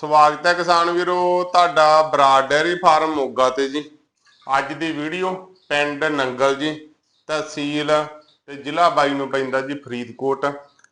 ਸਵਾਗਤ ਹੈ ਕਿਸਾਨ ਵੀਰੋ, ਤੁਹਾਡਾ ਬਰਾਡ ਡੈਰੀ ਫਾਰਮ ਮੋਗਾ ਤੇ ਜੀ। ਅੱਜ ਦੀ ਵੀਡੀਓ ਪਿੰਡ ਨੰਗਲ ਜੀ, ਤਹਿਸੀਲ ਤੇ ਜ਼ਿਲ੍ਹਾ ਬਾਈ ਨੂੰ ਪੈਂਦਾ ਜੀ ਫਰੀਦਕੋਟ।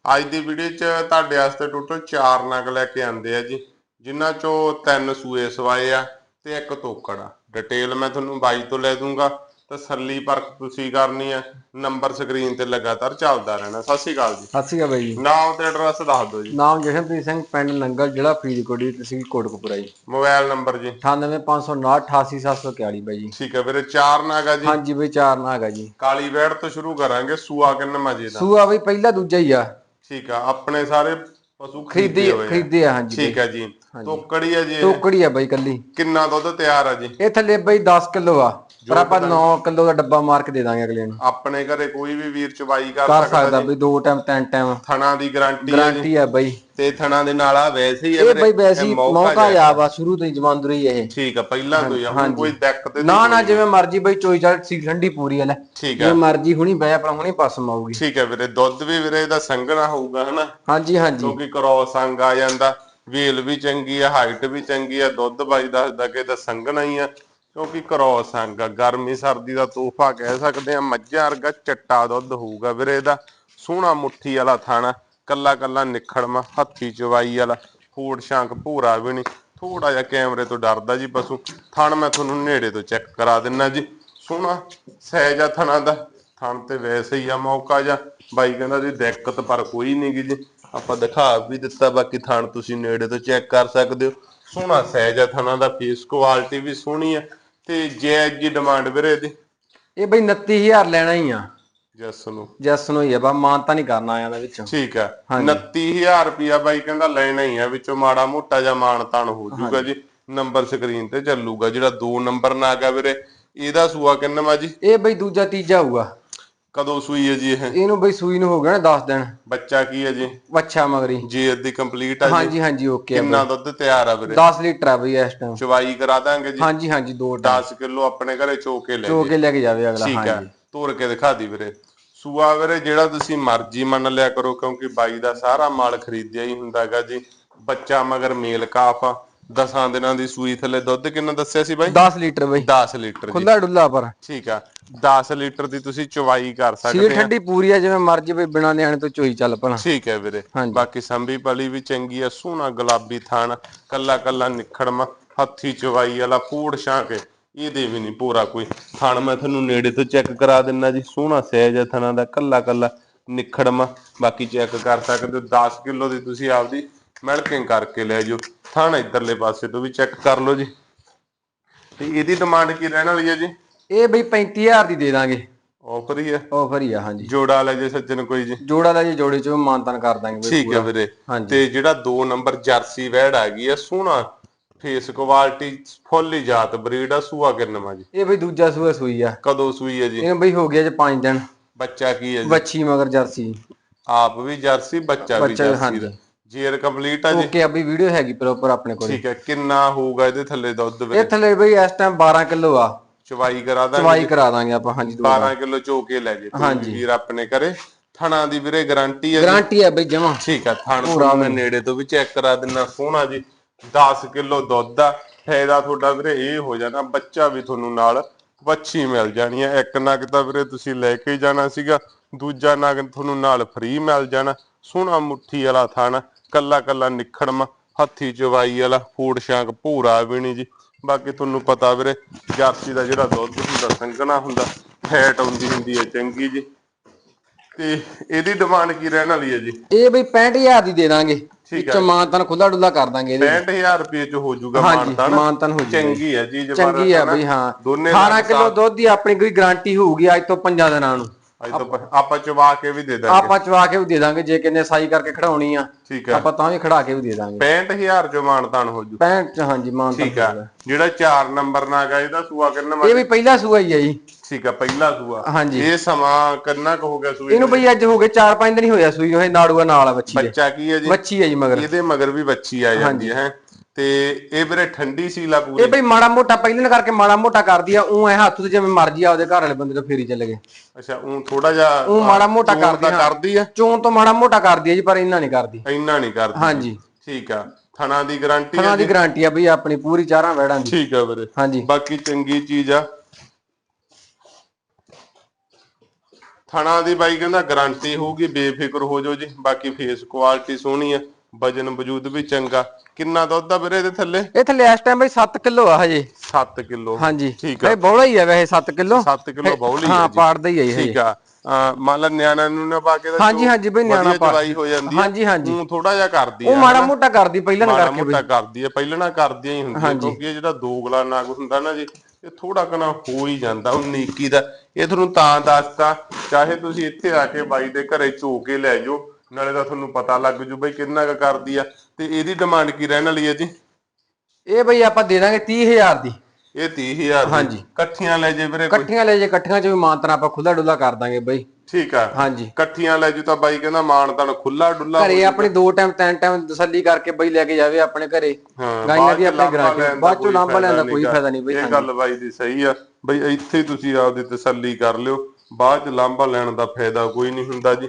ਅੱਜ ਦੀ ਵੀਡੀਓ 'ਚ ਤੁਹਾਡੇ ਵਾਸਤੇ ਟੋਟਲ 4 ਨਗ ਲੈ ਕੇ ਆਂਦੇ ਆ ਜੀ, ਜਿਨ੍ਹਾਂ 'ਚੋਂ ਤਿੰਨ ਸੂਏ ਸਵਾਏ ਆ ਤੇ ਇੱਕ ਤੋਕੜ ਆ। ਡਿਟੇਲ ਮੈਂ ਤੁਹਾਨੂੰ ਬਾਈ ਤੋਂ ਲੈ ਦੂੰਗਾ। ਤਸੱਲੀ ਪਰਖ ਤੁਸੀਂ ਕਰਨੀ ਆ। ਨੰਬਰ ਸਕਰੀਨ ਤੇ ਲਗਾਤਾਰ ਚੱਲਦਾ ਰਹਿਣਾ। ਸਤਿ ਸ਼੍ਰੀ ਅਕਾਲ ਜੀ। ਸਤਿ ਸ਼੍ਰੀ ਅਕਾਲ ਬਾਈ ਜੀ। ਨਾਮ ਤੇ ਐਡਰੈਸ ਦੱਸ ਦਿਓ ਜੀ। ਨਾਮ ਜਸ਼ਨਪ੍ਰੀਤ ਸਿੰਘ ਪਿੰਡ ਨੰਗਲ ਜ਼ਿਲ੍ਹਾ ਫਰੀਦਕੋਟ ਜੀ ਤਹਿਸੀਲ ਕੋਟਕਪੂਰਾ ਜੀ। ਮੋਬਾਈਲ ਨੰਬਰ ਜੀ। 9859 ਬਾਈ ਜੀ। ਠੀਕ ਹੈ ਵੀਰੇ ਚਾਰ ਨਾਗਾ ਜੀ। ਹਾਂਜੀ ਬਈ ਚਾਰ ਨਾ ਹੈਗਾ ਜੀ। ਕਾਲੀ ਵੈੜ ਤੋਂ ਸ਼ੁਰੂ ਕਰਾਂਗੇ ਸੂਆ ਕਿੰਨਾ ਮਜੇ ਦਾ। ਸੂਆ ਬਈ ਪਹਿਲਾ ਦੂਜਾ ਹੀ ਆ। ਠੀਕ ਆ ਆਪਣੇ ਸਾਰੇ ਪਸ਼ੂ ਖਰੀਦੇ ਖਰੀਦੇ ਆ। ਹਾਂਜੀ ਠੀਕ ਆ ਜੀ। ਤੋਕੜੀ ਆ ਜੀ। ਟੋਕੜੀ ਆ ਬਈ ਕੱਲੀ ਕਿੰਨਾ ਦੁੱਧ ਤਿਆਰ ਆ ਜੀ? ਇਹ ਥੱਲੇ ਬਈ 10 ਕਿਲੋ ਆ। ਪਰ ਆਪਾਂ 9 ਕਿਲੋ ਦਾ ਡੱਬਾ ਮਾਰ ਕੇ ਦੇ ਦਾਂਗੇ ਅਗਲੇ ਨੂੰ। ਆਪਣੇ ਘਰੇ ਕੋਈ ਵੀ ਵੀਰ ਚਵਾਈ ਕਰ ਕਰ ਸਕਦਾ ਸਕਦਾ ਬਈ ਦੋ ਟਾਈਮ ਤਿੰਨ ਟਾਈਮ ਥਣਾ ਦੀ ਗਾਰੰਟੀ ਜੀ। ਗਾਰੰਟੀ ਆ ਬਈ। ਤੇ ਥਣਾ ਦੇ ਨਾਲ ਆ ਵੈਸੇ ਹੀ ਇਹ ਵੀਰੇ, ਬਈ ਵੈਸੀ ਮੌਕਾ ਮੌਕਾ ਜਿਹਾ। ਸ਼ੁਰੂ ਤੋਂ ਹੀ ਜਮਾਂਦਰੀ ਇਹ। ਠੀਕ ਆ ਪਹਿਲਾਂ ਤੋਂ ਹੀ ਆ। ਹੁਣ ਕੋਈ ਦਿੱਕਤ ਨਹੀਂ ਨਾ ਨਾ ਜਿਵੇਂ ਮਰਜ਼ੀ ਬਈ ਚੋਈ ਚੱਲ ਸੀ ਠੰਡੀ ਪੂਰੀ ਆ ਲੈ। ਠੀਕ ਆ। ਜੇ ਮਰਜ਼ੀ ਹੁਣੀ ਬੈ ਆਪਣਾ ਹੁਣੀ ਪਸਮ ਆਊਗੀ ਠੀਕ ਆ ਵੀਰੇ ਦੁੱਧ ਵੀ ਵੀਰੇ ਇਹਦਾ ਸੰਘਣਾ ਹੋਊਗਾ ਹਨਾ? ਹਾਂਜੀ ਹਾਂਜੀ। ਕਿਉਂਕਿ ਕ੍ਰੋਸ ਅੰਗ ਆ ਜਾਂਦਾ ਵੇਲ ਵੀ ਚੰਗੀ ਆ ਹਾਈਟ ਵੀ ਚੰਗੀ ਆ ਦੁੱਧ ਬਾਈ ਦੱਸਦਾ ਕਿ ਇਹਦਾ ਸੰਘਣਾ ਹੀ ਆ। ਕਿਉਂਕਿ ਕਰੋਸ ਅੰਗ ਗਰਮੀ, ਸਰਦੀ ਦਾ ਤੋਹਫਾ ਕਹਿ ਸਕਦੇ ਆ, ਮੱਝਾਂ ਵਰਗਾ ਚਿੱਟਾ ਦੁੱਧ ਹੋਊਗਾ ਵੀਰੇ ਇਹਦਾ। ਸੋਹਣਾ ਮੁੱਠੀ ਵਾਲਾ ਥਾਣਾ, ਕੱਲਾ ਕੱਲਾ ਨਿਖੜਮਾ ਹੱਥੀ ਚਵਾਈ ਵਾਲਾ ਫੂੜ ਸ਼ਾਂਕ ਭੂਰਾ ਵੀ ਨਹੀਂ। ਥੋੜਾ ਜਿਹਾ ਕੈਮਰੇ ਤੋਂ ਡਰਦਾ ਜੀ ਪਸ਼ੂ। ਥਣ ਮੈਂ ਤੁਹਾਨੂੰ ਨੇੜੇ ਤੋਂ ਚੈੱਕ ਕਰਾ ਦਿੰਨਾ ਜੀ। ਸੋਹਣਾ ਸਹਿਜਾ ਥਣਾ ਦਾ। ਥਣ ਤੇ ਵੈਸੇ ਹੀ ਆ ਮੌਕਾ ਜਾਂ ਬਾਈ ਕਹਿੰਦਾ ਜੀ, ਦਿੱਕਤ ਪਰ ਕੋਈ ਨਹੀਂ ਗੀ ਜੀ। ਆਪਾਂ ਦਿਖਾ ਵੀ ਦਿੱਤਾ, ਬਾਕੀ ਥਣ ਤੁਸੀਂ ਨੇੜੇ ਤੋਂ ਚੈੱਕ ਕਰ ਸਕਦੇ ਹੋ। ਸੋਹਣਾ ਸਹਿਜਾ ਥਣਾ ਦਾ ਫੇਸ ਕੁਆਲਿਟੀ ਵੀ ਸੋਹਣੀ ਆ ਤੇ ਜੈਜ ਜੀ ਡਿਮਾਂਡ ਵੀਰੇ ਇਹਦੀ? ਇਹ ਬਈ 29000 ਲੈਣਾ ਹੀ ਆ। ਜੱਸ ਨੂੰ। ਜੈਸ ਨੂੰ ਹੀ ਆ ਬਾ ਮਾਨਤਾ ਨਹੀਂ ਕਰਨਾ ਆਇਆ ਦਾ ਵਿੱਚੋਂ। ਠੀਕ ਆ। 29000 ਰੁਪਿਆ ਬਾਈ ਕਹਿੰਦਾ ਲੈਣਾ ਹੀ ਆ ਵਿੱਚੋਂ ਮਾੜਾ ਮੋਟਾ ਜਾਂ ਮਾਣ ਤਾਣ ਹੋ ਜਾਊਗਾ ਜੀ ਨੰਬਰ ਸਕਰੀਨ ਤੇ ਚੱਲੂਗਾ ਜਿਹੜਾ 2 ਨੰਬਰ ਨਾ ਆਗਾ ਵੀਰੇ ਇਹਦਾ ਸੂਆ ਕਿੰਨਾ ਜੀ? ਇਹ ਬਈ ਦੂਜਾ ਤੀਜਾ ਹੋਊਗਾ। ਕਦੋਂ ਸੂਈ ਹੈ ਜੀ ਇਹ? ਇਹਨੂੰ ਬਈ ਸੂਈ ਨੂੰ ਹੋ ਗਿਆ ਨਾ 10 ਦਿਨ। ਬੱਚਾ ਕੀ ਹੈ ਜੀ? ਵੱਛਾ ਮਗਰੀ। ਜੀ ਅੱਧੀ ਕੰਪਲੀਟ ਆ ਜੀ। ਹਾਂਜੀ ਹਾਂਜੀ ਓਕੇ ਆ ਕਿੰਨਾ ਦੁੱਧ ਤਿਆਰ ਆ ਵੀਰੇ? 10 ਲੀਟਰ ਆ ਬਈ ਇਸ ਟਾਈਮ ਚਵਾਈ ਕਰਾ ਦਾਂਗੇ ਜੀ। ਹਾਂਜੀ ਹਾਂਜੀ ਦੋ ਟਾ 10 ਕਿਲੋ ਆਪਣੇ ਘਰੇ ਚੋ ਕੇ ਲੈ ਚੋ ਕੇ ਲੈ ਕੇ ਜਾਵੇ ਅਗਲਾ ਠੀਕ ਆ। ਤੋਰ ਕੇ ਦਿਖਾ ਦੀ ਵੀਰੇ। ਸੂਆ ਵੀਰੇ ਜਿਹੜਾ ਤੁਸੀਂ ਮਰਜ਼ੀ ਮੰਨ ਲਿਆ ਕਰੋ ਕਿਉਂਕਿ ਬਾਈ ਦਾ ਸਾਰਾ ਮਾਲ ਖਰੀਦਿਆ ਹੀ ਹੁੰਦਾਗਾ ਜੀ। ਬੱਚਾ ਮਗਰ ਮੇਲ ਕਾਫ ਆ, ਦਸਾਂ ਦਿਨਾਂ ਦੀ ਸੂਈ ਥੱਲੇ ਦੁੱਧ ਕਿੰਨਾ ਦੱਸਿਆ ਸੀ ਬਾਈ? 10 ਲੀਟਰ ਬਈ। 10 ਲੀਟਰ ਜੀ। ਖੁੱਲਾ ਡੁੱਲਾ ਪਰ। ਠੀਕ ਆ। 10 ਲੀਟਰ ਦੀ ਤੁਸੀਂ ਚਵਾਈ ਕਰ ਸਕਦੇ ਆ। ਠੰਡੀ ਪੂਰੀ ਆ ਜਿਵੇਂ ਮਰਜ਼ੀ ਬਈ ਬਿਨਾ ਨਿਆਣੇ ਤੋਂ ਚੋਈ ਚੱਲ ਪਣਾ। ਠੀਕ ਹੈ ਵੀਰੇ। ਹਾਂਜੀ। ਬਾਕੀ ਸੰਭੀ ਪਲੀ ਵੀ ਚੰਗੀ ਆ ਸੋਹਣਾ ਗੁਲਾਬੀ ਥਾਣ ਕੱਲਾ ਕੱਲਾ ਨਿਖੜਮਾ ਹੱਥੀ ਚਵਾਈ ਵਾਲਾ ਫੂੜ ਛਾਂਕ ਇਹਦੇ ਵੀ ਨਹੀਂ ਪੂਰਾ ਕੋਈ ਥਣ ਮੈਂ ਤੁਹਾਨੂੰ ਨੇੜੇ ਤੋਂ ਚੈੱਕ ਕਰਾ ਦਿੰਨਾ ਜੀ ਸੋਹਣਾ ਸਹਿਜ ਆ ਥਣਾ ਦਾ ਕੱਲਾ ਕੱਲਾ ਨਿਖੜਮਾ। ਬਾਕੀ ਚੈੱਕ ਕਰ ਸਕਦੇ ਹੋ 10 ਕਿਲੋ ਦੀ ਤੁਸੀਂ ਆਪਦੀ ਮਿਲਕਿੰਗ ਕਰਕੇ ਲੈ ਜਾਓ। ਥਣ ਇਧਰਲੇ ਪਾਸੇ ਤੋਂ ਵੀ ਚੈੱਕ ਕਰ ਲਓ ਜੀ। ਤੇ ਇਹਦੀ ਡਿਮਾਂਡ ਕੀ ਰਹਿਣ ਵਾਲੀ ਹੈ ਜੀ? ਇਹ ਬਈ 35000 ਦੀ ਦੇ ਦਾਂਗੇ। ਆਫਰ ਹੀ ਹੈ ਆਫਰ ਹੀ ਆ ਹਾਂਜੀ। ਜੋੜਾ ਲੈ ਜੇ ਸੱਜਣ ਕੋਈ ਜੀ। ਜੋੜਾ ਦਾ ਜੀ ਜੋੜੇ ਚ ਮਾਨਤਨ ਕਰ ਦਾਂਗੇ ਬਈ ਠੀਕ ਹੈ ਵੀਰੇ। ਤੇ ਜਿਹੜਾ 2 ਨੰਬਰ ਜਰਸੀ ਵੈੜ ਆ ਗਈ ਆ ਸੋਹਣਾ। ਫੇਸ ਕੁਆਲਿਟੀ ਫੁੱਲ ਹੀ ਜਾਤ ਬਰੀਡ ਆ ਸੂਆ ਕਿੰਨਵਾ ਜੀ। ਇਹ ਬਈ ਦੂਜਾ ਸੂਆ ਸੂਈ ਆ। ਕਦੋਂ ਸੂਈ ਹੈ ਜੀ? ਇਹਨੂੰ ਬਈ ਹੋ ਗਿਆ ਜੇ 5 ਦਿਨ। ਬੱਚਾ ਕੀ ਹੈ ਜੀ? ਵੱਛੀ ਮਗਰ ਜਰਸੀ। ਆਪ ਵੀ ਜਰਸੀ ਬੱਚਾ ਵੀ ਬੱਚਾ, ਜਰਸੀ ਹਾਂਜੀ। ਦਾ। ਜੇਰ ਕੰਪਲੀਟ ਆ ਜੀ? ਓਕੇ ਬਈ ਵੀਡੀਓ ਹੈਗੀ ਪ੍ਰੋਪਰ ਆਪਣੇ ਕੋਲ। ਠੀਕ ਹੈ ਕਿੰਨਾ ਹੋਊਗਾ ਇਹਦੇ ਥੱਲੇ ਦੁੱਧ ਇਹ ਥੱਲੇ ਬਈ ਇਸ ਟਾਈਮ 12 ਕਿਲੋ ਆ। ਚਵਾਈ ਕਰਾ ਦਾਂਗੇ ਚਵਾਈ ਕਰਾ ਦਾਂਗੇ ਆਪਾਂ ਹਾਂਜੀ ਦੋ 12 ਕਿਲੋ ਚੋ ਕੇ ਲੈ ਜੇ ਵੀ ਵੀਰ ਆਪਣੇ ਘਰੇ। ਥਣਾ ਦੀ ਵੀਰੇ ਗਾਰੰਟੀ ਹੈ ਗਾਰੰਟੀ ਹੈ ਬਈ ਜਮਾ। ਠੀਕ ਆ ਥਣ ਪੂਰਾ ਮੈਂ ਨੇੜੇ ਤੋਂ ਵੀ ਚੈੱਕ ਕਰਾ ਦਿੰਨਾ ਸੋਹਣਾ ਜੀ। 10 ਕਿਲੋ ਦੁੱਧ ਆ ਫਾਇਦਾ ਤੁਹਾਡਾ ਵੀਰੇ ਇਹ ਹੋ ਜਾਣਾ ਬੱਚਾ ਵੀ ਤੁਹਾਨੂੰ ਨਾਲ ਵੱਛੀ ਮਿਲ ਜਾਣੀ ਆ। ਇੱਕ ਨਗ ਤਾਂ ਵੀਰੇ ਤੁਸੀਂ ਲੈ ਕੇ ਹੀ ਜਾਣਾ ਸੀਗਾ ਦੂਜਾ ਨਗ ਤੁਹਾਨੂੰ ਨਾਲ ਫ੍ਰੀ ਮਿਲ ਜਾਣਾ। ਸੋਹਣਾ ਮੁੱਠੀ ਵਾਲਾ ਥਣ ਕੱਲਾ ਕੱਲਾ ਨਿਖੜਮਾ ਹੱਥੀ ਚਵਾਈ ਵਾਲਾ ਫੂੜ ਸ਼ਾਂਕ ਭੂਰਾ ਵੀ ਨਹੀਂ ਜੀ। ਬਾਕੀ ਤੁਹਾਨੂੰ ਪਤਾ ਵੀਰੇ ਜਰਸੀ ਦਾ ਜਿਹੜਾ ਦੁੱਧ ਹੁੰਦਾ ਸੰਘਣਾ ਹੁੰਦਾ ਫੈਟ ਆਉਂਦੀ ਹੁੰਦੀ ਹੈ ਚੰਗੀ ਜੀ। ਤੇ ਇਹਦੀ ਡਿਮਾਂਡ ਕੀ ਰਹਿਣ ਵਾਲੀ ਹੈ ਜੀ? ਇਹ ਬਈ 65000 ਦੀ ਦੇ ਦਾਂਗੇ। ਠੀਕ ਮਾਨਤਨ ਖੁੱਲਾ ਡੁੱਲਾ ਕਰ ਦਾਂਗੇ ਇਹਦੇ 65000 ਰੁਪਏ ਚ ਹੋ ਜਾਊਗਾ ਮਾਨਤਾਨ। ਮਾਨਤਨ ਹੋ ਜੀ। ਚੰਗੀ ਹੈ ਜੀ ਚੰਗੀ ਆ ਬਈ ਹਾਂ। ਦੋਨੇ 18 ਕਿਲੋ ਦੁੱਧ ਦੀ ਆਪਣੀ ਕੋਈ ਗਾਰੰਟੀ ਹੋਊਗੀ ਅੱਜ ਤੋਂ 5 ਦਿਨਾਂ ਨੂੰ। ਆਪਾਂ ਚਵਾ ਕੇ ਵੀ ਦੇ ਦਾਂਗੇ। ਆਪਾਂ ਚਵਾ ਕੇ ਵੀ ਦੇ ਦਾਂਗੇ ਜੇ ਕਿੰਨੇ ਸਾਈ ਕਰਕੇ ਖੜਾਉਣੀ ਆ ਠੀਕ ਆਪਾਂ ਤਾਂ ਵੀ ਖੜਾ ਕੇ ਵੀ ਦੇ ਦਾਂਗੇ। 65000 ਚ ਮਾਨਤਾਨ ਹੋ ਜੂ। 65 ਹਾਂਜੀ ਮਾਨਤਨ ਠੀਕ ਆ। ਜਿਹੜਾ 4 ਨੰਬਰ ਨਾ ਗਾ ਇਹਦਾ ਸੂਆ ਕਿੰਨਾ? ਇਹ ਵੀ ਪਹਿਲਾ ਸੂਆ ਹੀ ਆ ਜੀ। ਠੀਕ ਆ ਪਹਿਲਾ ਸੂਆ। ਹਾਂਜੀ। ਇਹ ਸਮਾਂ ਕਿੰਨਾ ਕੁ ਹੋ ਗਿਆ ਸੂਈ ਇਹਨੂੰ ਬਈ ਅੱਜ ਹੋ ਗਏ 4-5 ਦਿਨ ਹੀ ਹੋਇਆ ਸੂਈ ਉਹ ਨਾੜੂਆ ਨਾਲ ਆ ਬੱਚੀ ਬੱਚਾ ਕੀ ਹੈ ਜੀ? ਬੱਚੀ ਹੈ ਜੀ ਮਗਰ। ਇਹਦੇ ਮਗਰ ਵੀ ਬੱਚੀ ਆ ਜਾਂਦੀ ਹੈ। ਤੇ ਇਹ ਵੀਰੇ ਠੰਡੀ ਸੀਲਾ ਪੂਰੀ। ਇਹ ਬਈ ਮਾੜਾ ਮੋਟਾ ਪਹਿਲਾਂ ਕਰਕੇ ਮਾੜਾ ਮੋਟਾ ਕਰਦੀ ਆ ਉਹ ਐ ਹੱਥ ਤੇ ਜਿਵੇਂ ਮਰਜ਼ੀ ਆ ਉਹਦੇ ਘਰ ਵਾਲੇ ਬੰਦੇ ਤੋਂ ਫੇਰੀ ਚੱਲ ਗਏ। ਅੱਛਾ ਉਹ ਥੋੜਾ ਜਿਹਾ ਉਹ ਮਾੜਾ ਮੋਟਾ ਕਰਦੀ ਤਾਂ ਆ। ਕਰਦੀ ਆ। ਚੋਣ ਤੋਂ ਮਾੜਾ ਮੋਟਾ ਕਰਦੀ ਆ ਜੀ ਪਰ ਇੰਨਾ ਨਹੀਂ ਕਰਦੀ। ਇੰਨਾ ਨਹੀਂ ਕਰਦੀ। ਹਾਂਜੀ। ਠੀਕ ਆ। ਥਣਾ ਦੀ ਗਾਰੰਟੀ ਥਣਾ ਹੈ ਦੀ ਗਾਰੰਟੀ ਆ ਬਈ ਆਪਣੀ ਪੂਰੀ ਚਾਰਾਂ ਵੈੜਾਂ ਦੀ। ਠੀਕ ਆ ਵੀਰੇ। ਹਾਂਜੀ। ਬਾਕੀ ਚੰਗੀ ਚੀਜ਼ ਆ। ਥਣਾ ਦੀ ਬਾਈ ਕਹਿੰਦਾ ਗਾਰੰਟੀ ਹੋਊਗੀ ਬੇਫਿਕਰ ਹੋ ਜਾਓ ਜੀ। ਬਾਕੀ ਫੇਸ ਕੁਆਲਿਟੀ ਸੋਹਣੀ ਆ। ਵਜਨ ਵਜੂਦ ਵੀ ਚੰਗਾ। ਕਿੰਨਾ ਦੁੱਧ ਆ ਵੀਰੇ ਇਹਦੇ ਥੱਲੇ? ਇਹ ਥੱਲੇ ਇਸ ਟਾਈਮ ਬਈ 7 ਕਿਲੋ ਆ ਹਜੇ। 7 ਕਿਲੋ। ਹਾਂਜੀ। ਠੀਕ ਆ। ਇਹ ਬੌਲਾ ਹੀ ਆ ਵੈਸੇ 7 ਕਿਲੋ। 7 ਕਿਲੋ ਬੌਲੀ ਹੈ ਹਾਂ ਜੀ। ਪਾੜਦਾ ਹੀ ਆ ਇਹ। ਹਜੇ। ਠੀਕ ਆ। ਅਹ ਮੰਨ ਲਾ ਨਿਆਣਾ ਨੂੰ ਨਾ ਪਾ ਕੇ ਤਾਂ ਹਾਂਜੀ, ਹਾਂਜੀ ਬਈ ਨਿਆਣਾ ਪਾ- ਜਵਾਈ ਹੋ ਜਾਂਦੀ ਆ। ਹਾਂਜੀ, ਹਾਂਜੀ। ਉਹ ਥੋੜਾ ਜਿਹਾ ਕਰਦੀ ਆ ਉਹ ਮਾੜਾ। ਮੋਟਾ ਕਰਦੀ ਪਹਿਲਾਂ ਨਾ ਮਾੜਾ ਕਰਕੇ ਮੋਟਾ ਕਰਦੀ ਹੈ ਪਹਿਲਣਾ ਕਰਦੀਆਂ ਹੀ ਹੁੰਦੀਆਂ। ਕਿਉਂਕਿ ਇਹ ਜਿਹੜਾ ਦੋਗਲਾ ਨਾਗ ਹੁੰਦਾ ਨਾ ਜੀ ਇਹ ਥੋੜਾ ਕਨਾ ਹੋ ਹੀ ਜਾਂਦਾ ਉਹ ਨੀਕੀ ਦਾ। ਇਹ ਤੁਹਾਨੂੰ ਤਾਂ ਦੱਸਤਾ ਚਾਹੇ ਤੁਸੀਂ ਇੱਥੇ ਆ ਕੇ ਬਾਈ ਦੇ ਘਰੇ ਝੋ ਕੇ ਲੈ ਜਾਓ ਨਾਲੇ ਤਾਂ ਤੁਹਾਨੂੰ ਪਤਾ ਲੱਗ ਜੂ ਬਈ ਕਿੰਨਾ ਕੁ ਕਰਦੀ ਆ। ਤੇ ਇਹਦੀ ਡਿਮਾਂਡ ਕੀ ਰਹਿਣ ਵਾਲੀ ਹੈ ਜੀ? ਇਹ ਬਈ ਆਪਾਂ ਦੇ ਦਾਂਗੇ 30000 ਦੀ। ਇਹ 30000 ਦੀ? ਹਾਂਜੀ। ਇਕੱਠੀਆਂ ਲੈ ਜੇ ਵੀਰੇ ਕੋਈ। ਇਕੱਠੀਆਂ ਲੈ ਜੇ ਇਕੱਠੀਆਂ ਚ ਵੀ ਮਾਨਤਨਾ ਆਪਾਂ ਖੁੱਲਾ ਡੁੱਲਾ ਕਰ ਦਾਂਗੇ ਬਈ। ਠੀਕ ਆ। ਹਾਂਜੀ। ਇਕੱਠੀਆਂ ਲੈ ਜੂ ਤਾਂ ਬਾਈ ਕਹਿੰਦਾ ਮਾਨ ਤਾਂ ਖੁੱਲਾ ਡੁੱਲਾ ਘਰੇ ਆਪਣੀ ਦੋ ਟਾਈਮ ਤਿੰਨ ਟਾਈਮ ਤਸੱਲੀ ਕਰਕੇ ਬਈ ਲੈ ਕੇ ਜਾਵੇ ਆਪਣੇ ਘਰੇ। ਹਾਂ, ਗਾਈਆਂ ਬਾਅਦ ਦੀ ਚ ਆਪਣੀ ਲਾਂਭਾ ਗਰਾਂਟੀ ਲੈਣ ਦਾ ਬਾਅਦ ਚੋਂ ਕੋਈ ਲਾਂਭਾ ਲੈਣ ਦਾ ਕੋਈ। ਫਾਇਦਾ ਨਹੀਂ ਬਈ ਇਹ ਹਾਂਜੀ। ਗੱਲ ਬਾਈ ਦੀ ਸਹੀ ਆ। ਬਈ ਇੱਥੇ ਹੀ ਤੁਸੀਂ ਆਪਦੀ ਤਸੱਲੀ ਕਰ ਲਿਓ। ਬਾਅਦ ਚ ਲਾਂਭਾ ਲੈਣ ਦਾ ਫਾਇਦਾ ਕੋਈ ਨਹੀਂ ਹੁੰਦਾ ਜੀ।